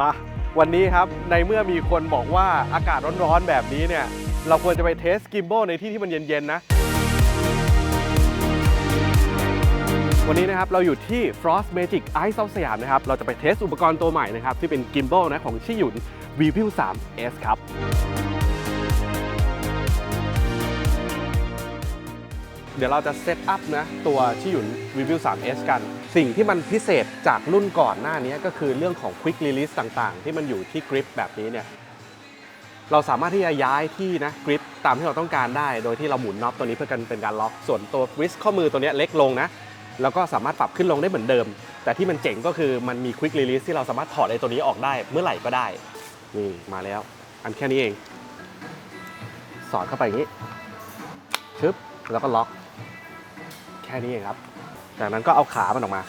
มาวันนี้ครับในเมื่อมีคนบอกว่าอากาศร้อนๆแบบนี้เนี่ย เราควรจะไปเทสกิมโบในที่ที่มันเย็นๆนะ วันนี้นะครับเราอยู่ที่ Frost Magic Ice สยามนะครับ เราจะไปเทสอุปกรณ์ตัวใหม่นะครับ ที่เป็นกิมโบนะของชิยุน Review 3 S ครับเดี๋ยวเราจะเซตอัพนะตัวชิยุน Review 3 S กัน สิ่งที่มันพิเศษจากรุ่นก่อนหน้านี้ก็คือเรื่องของ Quick Release ต่างๆ ที่มันอยู่ที่กริปแบบนี้เนี่ยเราสามารถที่จะย้ายที่นะกริปตามที่เราต้องการได้ โดยที่เราหมุนน็อปตัวนี้เพื่อกันเป็นการล็อก ส่วนตัวริสข้อมือตัวนี้เล็กลงนะ แล้วก็สามารถปรับขึ้นลงได้เหมือนเดิม แต่ที่มันเจ๋งก็คือมันมี Quick Release ที่เราสามารถถอดไอ้ตัวนี้ออกได้เมื่อไหร่ก็ได้ นี่มาแล้ว อันแค่นี้เอง สอดเข้าไปอย่างนี้ชึบแล้วก็ล็อก แค่นี้เองครับ จากนั้นก็เอาขามันออกมา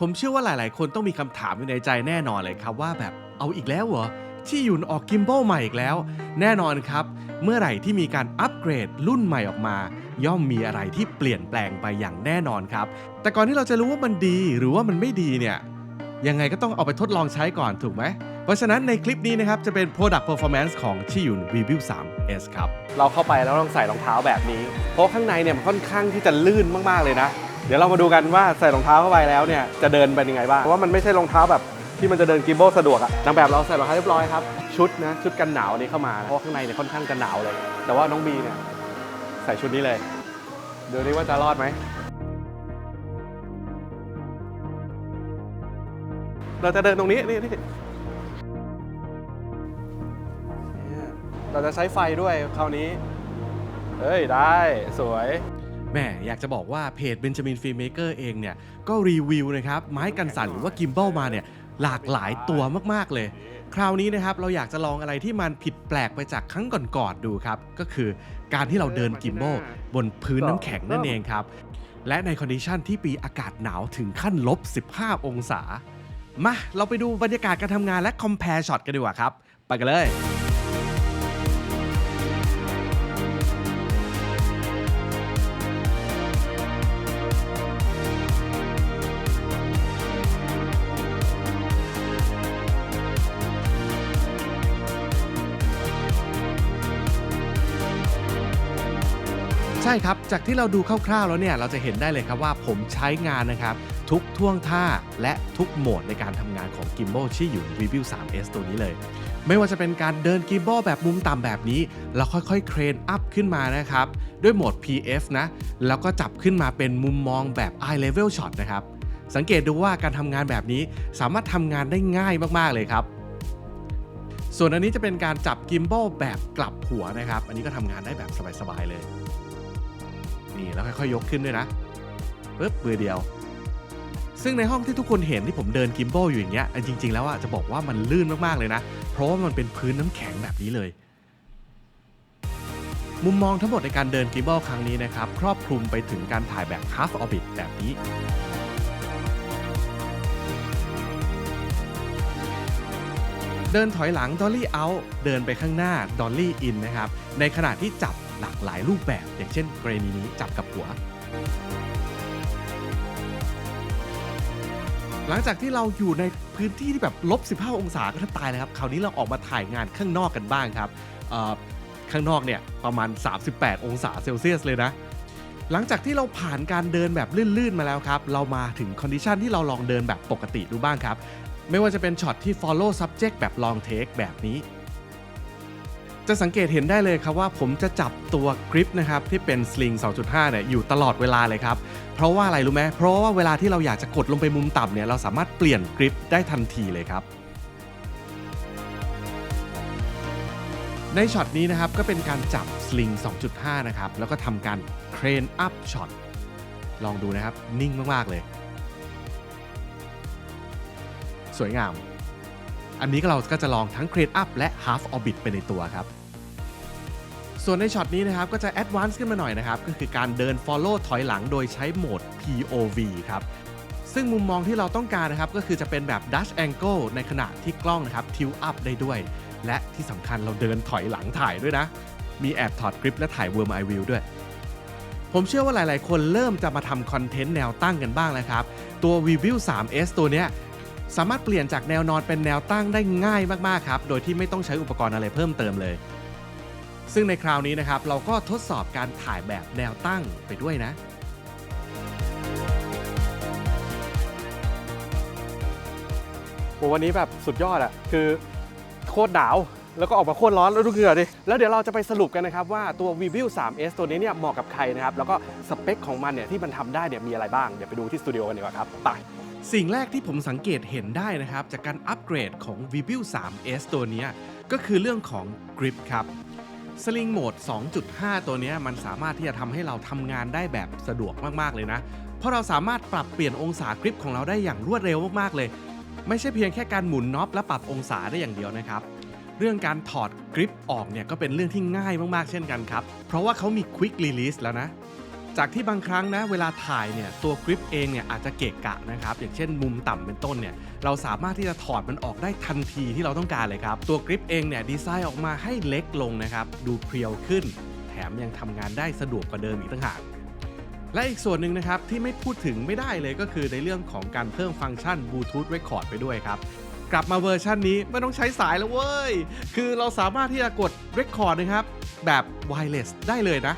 ผมเชื่อว่าหลาย ๆ คนต้องมีคำถามอยู่ในใจแน่นอนเลยครับว่าแบบเอาอีกแล้วเหรอที่ยุนออกกิมโบใหม่อีกแล้ว แน่นอนครับ เมื่อไหร่ที่มีการอัปเกรดรุ่นใหม่ออกมา ย่อมมีอะไรที่เปลี่ยนแปลงไปอย่างแน่นอนครับ แต่ก่อนที่เราจะรู้ว่ามันดีหรือว่ามันไม่ดีเนี่ยยังไงก็ต้องเอาไปทดลองใช้ก่อนถูกไหม เพราะฉะนั้นในคลิปนี้นะครับ จะเป็น Product Performance ของชิยุน Review 3 S ครับ เราเข้าไปแล้วต้องใส่รองเท้าแบบนี้ เพราะข้างในเนี่ยมันค่อนข้างที่จะลื่นมาก ๆ เลยนะ เดี๋ยวเรามาดูกันว่าใส่รองเท้าเข้าไปแล้วเนี่ยจะเดินเป็นยังไงบ้างเพราะว่ามันไม่ใช่รองเท้าแบบที่มันจะเดินกิมโบสะดวกอะนางแบบเราใส่รองเท้าเรียบร้อยครับชุดนะชุดกันหนาวนี้เข้ามาเพราะข้างในเนี่ยค่อนข้างจะหนาวเลย แต่ว่าน้องบีเนี่ยใส่ชุดนี้เลยเดูดิว่าจะรอดไหมเราจะเดินตรงนี้นี่นี่เนี่ยเราจะใช้ไฟด้วยคราวนี้เอ้ยได้สวย แม่อยากจะบอกว่าเพจ Benjamin Filmmaker เองเนี่ย ก็รีวิวนะครับ ไม้กันสั่นหรือว่ากิม b บ l มาเนี่ย หลากหลายตัวมากๆเลย คราวนี้นะครับ เราอยากจะลองอะไรที่มันผิดแปลกไปจากครั้งก่อนๆดูครับ ก็คือการที่เราเดินกิม b บ l บนพื้นน้ำแข็งนั่นเองครับ และในคอนดิชันที่ปีอากาศหนาวถึงขั้นลบ 15 องศามาเราไปดูบรรยากาศการทำงานและ compare shot กันดีกว่าครับ ไปกันเลย ใช่ครับ จากที่เราดูคร่าวๆแล้วเนี่ยเราจะเห็นได้เลยครับว่าผมใช้งานนะครับ ทุกท่วงท่าและทุกโหมดในการทำงานของ Gimbal ที่อยู่ Review 3S ตัวนี้เลย ไม่ว่าจะเป็นการเดิน Gimbal แบบมุมต่ำแบบนี้ แล้วค่อยๆ เครนอัพขึ้นมานะครับ ด้วยโหมด PF นะ แล้วก็จับขึ้นมาเป็นมุมมองแบบ Eye Level Shot นะครับ สังเกตดูว่าการทำงานแบบนี้สามารถทำงานได้ง่ายมากๆเลยครับส่วนอันนี้จะเป็นการจับ Gimbal แบบกลับหัวนะครับ อันนี้ก็ทำงานได้แบบสบาย ๆ เลย นี่แล้วค่อยๆยกขึ้นด้วยนะปึ๊บมือเดียว ซึ่งในห้องที่ทุกคนเห็นที่ผมเดินกิม b บอยู่อย่างเงี้ยจริง ๆ แล้วอะจะบอกว่ามันลื่นมากๆเลยนะ เพราะว่ามันเป็นพื้นน้ำแข็งแบบนี้เลยมุมมองทั้งหมดในการเดินกิม b บ l ครั้งนี้นะครับ ครอบคลุมไปถึงการถ่ายแบบ half orbit แบบนี้ เดินถอยหลัง dolly out เดินไปข้างหน้า dolly in นะครับ ในขณะที่จับ หลากหลายรูปแบบ อย่างเช่น กรณีนี้จับกับหัว หลังจากที่เราอยู่ในพื้นที่ที่แบบลบ15 องศาก็แทบตายเลยครับ คราวนี้เราออกมาถ่ายงานข้างนอกกันบ้างครับข้างนอกเนี่ยประมาณ 38 องศาเซลเซียสเลยนะ หลังจากที่เราผ่านการเดินแบบลื่นๆมาแล้วครับ เรามาถึงคอนดิชันที่เราลองเดินแบบปกติดูบ้างครับ ไม่ว่าจะเป็นช็อตที่ follow subject แบบ long take แบบนี้ จะสังเกตเห็นได้เลยครับว่าผมจะจับตัวกริปนะครับที่เป็นสลิง 2.5 เนี่ยอยู่ตลอดเวลาเลยครับ เพราะว่าอะไรรู้ไหมเพราะว่าเวลาที่เราอยากจะกดลงไปมุมต่ำเนี่ยเราสามารถเปลี่ยนกริปได้ทันทีเลยครับ ในช็อตนี้นะครับก็เป็นการจับสลิง 2.5 นะครับแล้วก็ทำการเครนอัพช็อตลองดูนะครับนิ่งมาก ๆ เลย สวยงาม อันนี้เราก็จะลองทั้งเครนอัพและ half orbit ไปในตัวครับ ส่วนในช็อตนี้นะครับก็จะ advance ขึ้นมาหน่อยนะครับ ก็คือการเดิน follow ถอยหลังโดยใช้โหมด POV ครับซึ่งมุมมองที่เราต้องการนะครับก็คือจะเป็นแบบ dash angle ในขณะที่กล้องนะครับ tilt up ได้ด้วย และที่สำคัญเราเดินถอยหลังถ่ายด้วยนะ มีแอบถอดกริปและถ่าย worm eye view ด้วยผมเชื่อว่าหลาย ๆ คนเริ่มจะมาทำคอนเทนต์แนวตั้งกันบ้างแล้วครับ ตัว Review 3S ตัวเนี้ย สามารถเปลี่ยนจากแนวนอนเป็นแนวตั้งได้ง่ายมากๆครับ โดยที่ไม่ต้องใช้อุปกรณ์อะไรเพิ่มเติมเลย ซึ่งในคราวนี้นะครับเราก็ทดสอบการถ่ายแบบแนวตั้งไปด้วยนะวันนี้แบบสุดยอดอะคือโคตรหนาวแล้วก็ออกมาโคตรร้อนแล้วดูเหงื่อดิ แล้วเดี๋ยวเราจะไปสรุปกันนะครับว่าตัว Vivo 3S ตัวนี้เนี่ยเหมาะกับใครนะครับ แล้วก็สเปคของมันเนี่ยที่มันทำได้เนี่ยมีอะไรบ้าง เดี๋ยวไปดูที่สตูดิโอกันดีกว่าครับ ไป สิ่งแรกที่ผมสังเกตเห็นได้นะครับ จากการอัปเกรดของ Vivo 3S ตัวนี้ก็คือเรื่องของ Grip ครับ Sling Mode 2.5 ตัวนี้มันสามารถที่จะทำให้เราทำงานได้แบบสะดวกมาก ๆ เลยนะ เพราะเราสามารถปรับเปลี่ยนองศากริปของเราได้อย่างรวดเร็วมาก ๆ เลย ไม่ใช่เพียงแค่การหมุนน็อปและปรับองศาได้อย่างเดียวนะครับ เรื่องการถอดกริปออกเนี่ยก็เป็นเรื่องที่ง่ายมาก ๆ เช่นกันครับ เพราะว่าเขามี Quick Release แล้วนะ จากที่บางครั้งนะเวลาถ่ายเนี่ยตัวกริปเองเนี่ยอาจจะเกะกะนะครับอย่างเช่นมุมต่ำเป็นต้นเนี่ยเราสามารถที่จะถอดมันออกได้ทันทีที่เราต้องการเลยครับตัวกริปเองเนี่ยดีไซน์ออกมาให้เล็กลงนะครับดูเพรียวขึ้น แถมยังทำงานได้สะดวกกว่าเดิมอีกต่างหากและอีกส่วนหนึ่งนะครับที่ไม่พูดถึงไม่ได้เลยก็คือในเรื่องของการเพิ่มฟังก์ชัน Bluetooth Record ไปด้วยครับกลับมาเวอร์ชันนี้ไม่ต้องใช้สายแล้วเว้ย คือเราสามารถที่จะกด Record นะครับ แบบ Wireless ได้เลยนะ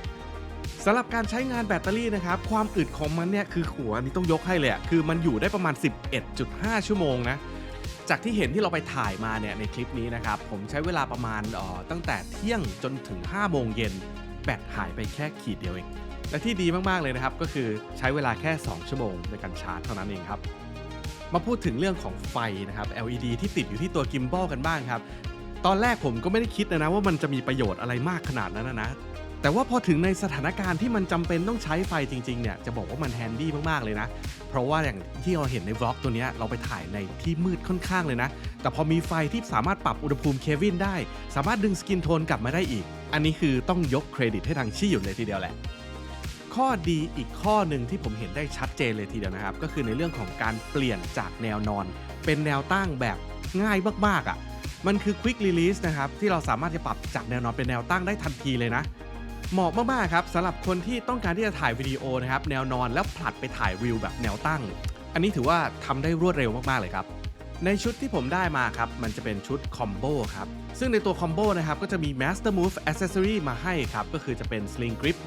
สำหรับการใช้งานแบตเตอรี่นะครับ ความอึดของมันเนี่ยคือหัวนี้ต้องยกให้เลยคือมันอยู่ได้ประมาณ 11.5 ชั่วโมงนะจากที่เห็นที่เราไปถ่ายมาเนี่ยในคลิปนี้นะครับ ผมใช้เวลาประมาณออตั้งแต่เที่ยงจนถึง 5 โมงเย็น แบตหายไปแค่ขีดเดียวเอง และที่ดีมากๆเลยนะครับ ก็คือใช้เวลาแค่ 2 ชั่วโมงในการชาร์จเท่านั้นเองครับ มาพูดถึงเรื่องของไฟนะครับ LED ที่ติดอยู่ที่ตัวกิมบอลกันบ้างครับ ตอนแรกผมก็ไม่ได้คิดนะนะว่ามันจะมีประโยชน์อะไรมากขนาดนั้นนะ แต่ว่าพอถึงในสถานการณ์ที่มันจำเป็นต้องใช้ไฟจริงๆเนี่ยจะบอกว่ามันแฮนดี้มากๆเลยนะ เพราะว่าอย่างที่เราเห็นในวล็อกตัวนี้เราไปถ่ายในที่มืดค่อนข้างเลยนะ แต่พอมีไฟที่สามารถปรับอุณหภูมิเควินได้ สามารถดึงสกินโทนกลับมาได้อีก อันนี้คือต้องยกเครดิตให้ทางชี่หยุนเลยทีเดียวแหละ ข้อดีอีกข้อหนึ่งที่ผมเห็นได้ชัดเจนเลยทีเดียวนะครับ ก็คือในเรื่องของการเปลี่ยนจากแนวนอน เป็นแนวตั้งแบบง่ายมากๆอะ่ะ มันคือ Quick Release นะครับที่เราสามารถจะปรับจากแนวนอนเป็นแนวตั้งได้ทันทีเลยนะ เหมาะมากๆครับสำหรับคนที่ต้องการที่จะถ่ายวิดีโอนะครับแนวนอนแล้วผลัดไปถ่ายวิวแบบแนวตั้ง อันนี้ถือว่าทำได้รวดเร็วมากๆเลยครับในชุดที่ผมได้มาครับ มันจะเป็นชุดคอมโบครับ ซึ่งในตัวคอมโบนะครับ ก็จะมี Master Move Accessory มาให้ครับ ก็คือจะเป็น Sling Grip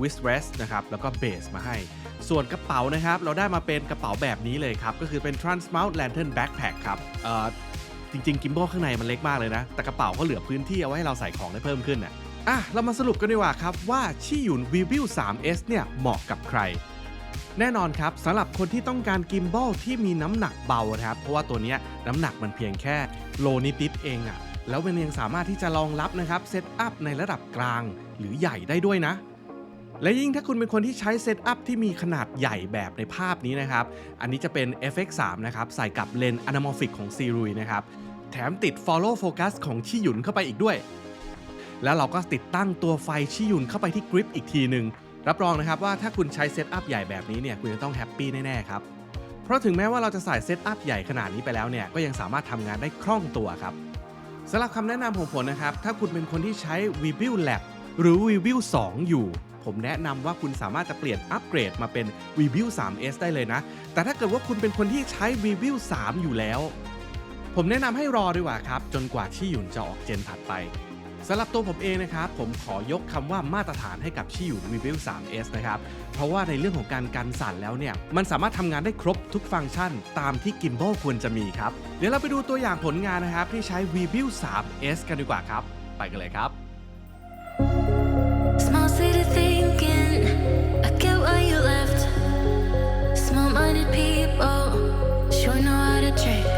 w i s t Rest นะครับ แล้วก็ Base มาให้ ส่วนกระเป๋านะครับ เราได้มาเป็นกระเป๋าแบบนี้เลยครับ ก็คือเป็น Transmount Lantern Backpack ครับเอ่อจริงๆ กิมบอลข้างในมันเล็กมากเลยนะ แต่กระเป๋าก็เหลือพื้นที่เอาไว้ให้เราใส่ของได้เพิ่มขึ้นน่ะ อะ เรามาสรุปกันดีกว่าครับว่าชี่หยุน Vivo 3S เนี่ย เหมาะกับใคร แน่นอนครับสำหรับคนที่ต้องการกิมบอลที่มีน้ำหนักเบานะครับ เพราะว่าตัวนี้น้ำหนักมันเพียงแค่โลนิดๆเองอะ่ะ แล้วมันยังสามารถที่จะรองรับนะครับเซตอัพในระดับกลางหรือใหญ่ได้ด้วยนะและยิ่งถ้าคุณเป็นคนที่ใช้เซตอัพที่มีขนาดใหญ่แบบในภาพนี้นะครับ อันนี้จะเป็น FX3 นะครับ ใส่กับเลนส์ anamorphic ของซีรุยนะครับ แถมติด follow focus ของชิหยุนเข้าไปอีกด้วย แล้วเราก็ติดตั้งตัวไฟชิยุนเข้าไปที่กริปอีกทีหนึ่งรับรองนะครับว่าถ้าคุณใช้เซตอัพใหญ่แบบนี้เนี่ยคุณจะต้องแฮปปี้แน่ๆครับ เพราะถึงแม้ว่าเราจะใส่เซตอัพใหญ่ขนาดนี้ไปแล้วเนี่ยก็ยังสามารถทำงานได้คล่องตัวครับสำหรับคำแนะนำของผมนะครับ ถ้าคุณเป็นคนที่ใช้ Vivo Lab หรือ Vivo 2อยู่ ผมแนะนำว่าคุณสามารถจะเปลี่ยนอัปเกรดมาเป็น Vivo 3S ได้เลยนะ แต่ถ้าเกิดว่าคุณเป็นคนที่ใช้ Vivo 3อยู่แล้ว ผมแนะนำให้รอดีกว่าครับ จนกว่าที่หยุนจะออกเจนถัดไป สำหรับตัวผมเองนะครับ ผมขอยกคำว่ามาตรฐานให้กับชิว Review 3S นะครับ เพราะว่าในเรื่องของการกันสั่นแล้วเนี่ย มันสามารถทำงานได้ครบทุกฟังก์ชันตามที่ Gimbal ควรจะมีครับ เดี๋ยวเราไปดูตัวอย่างผลงานนะครับ ที่ใช้ Review 3S กันดีกว่าครับ ไปกันเลยครับ Small city thinking, I get why you left. Small minded people sure know how to trick.